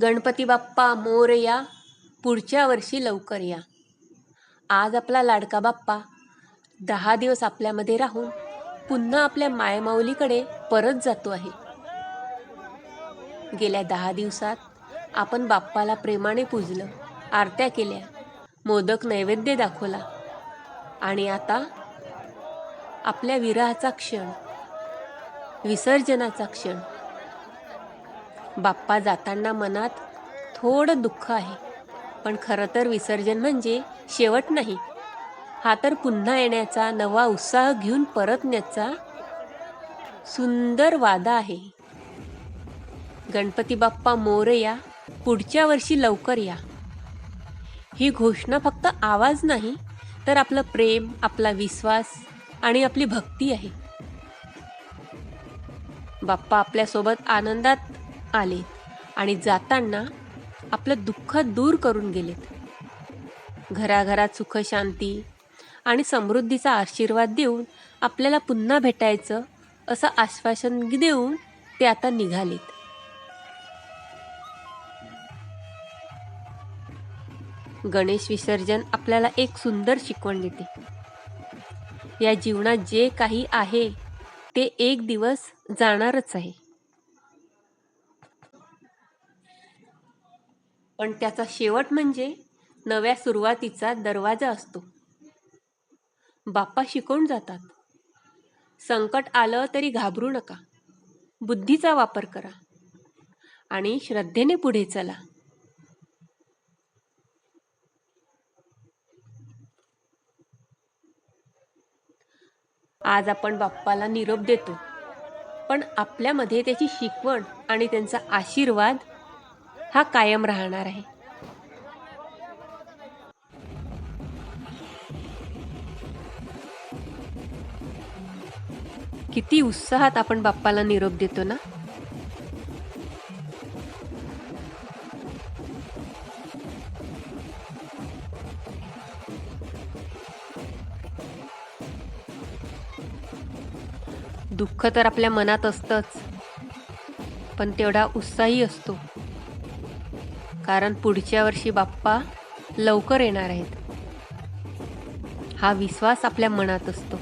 गणपती बाप्पा मोर या पुढच्या वर्षी लवकर या. आज आपला लाडका बाप्पा. दहा दिवस आपल्यामध्ये राहून पुन्हा आपल्या मायमाऊलीकडे परत जातो आहे. गेल्या दहा दिवसात आपण बाप्पाला प्रेमाने पूजलं आरत्या केल्या मोदक नैवेद्य दाखवला. आणि आता आपल्या विराहाचा क्षण विसर्जनाचा क्षण. बाप्पा जाताना मनात थोडं दुःख आहे. पण खरं तर विसर्जन म्हणजे शेवट नाही. हा तर पुन्हा येण्याचा नवा उत्साह घेऊन परतण्याचा सुंदर वादा आहे. गणपती बाप्पा मोरया पुढच्या वर्षी लवकर या. ही घोषणा फक्त आवाज नाही तर आपलं प्रेम आपला विश्वास आणि आपली भक्ती आहे. बाप्पा आपल्यासोबत आनंदात आले आणि जाताना आपलं दुःख दूर करून गेलेत. घराघरात सुख शांती आणि समृद्धीचा आशीर्वाद देऊन आपल्याला पुन्हा भेटायचं असं आश्वासन देऊन ते आता निघालेत. गणेश विसर्जन आपल्याला एक सुंदर शिकवण देते. या जीवनात जे काही आहे ते एक दिवस जाणारच आहे. पण त्याचा शेवट म्हणजे नव्या सुरुवातीचा दरवाजा असतो. बाप्पा शिकवून जातात. संकट आलं तरी घाबरू नका. बुद्धीचा वापर करा. आणि श्रद्धेने पुढे चला. आज आपण बाप्पाला निरोप देतो. पण आपल्यामध्ये त्याची शिकवण आणि त्यांचा आशीर्वाद हा कायम राहणार आहे. किती उत्साहात आपण बाप्पाला निरोप देतो ना? दुःख तर आपल्या मनात असतंच पण तेवढा उत्साही असतो. कारण पुढच्या वर्षी बाप्पा लवकर येणार आहेत. हा विश्वास आपल्या मनात असतो.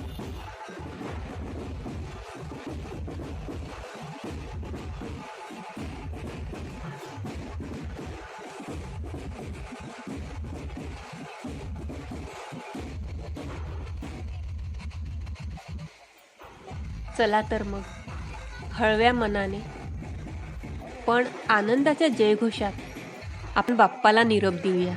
चला तर मग हळव्या मनाने. पण आनंदाच्या जयघोषात आपण बाप्पाला निरोप देऊया.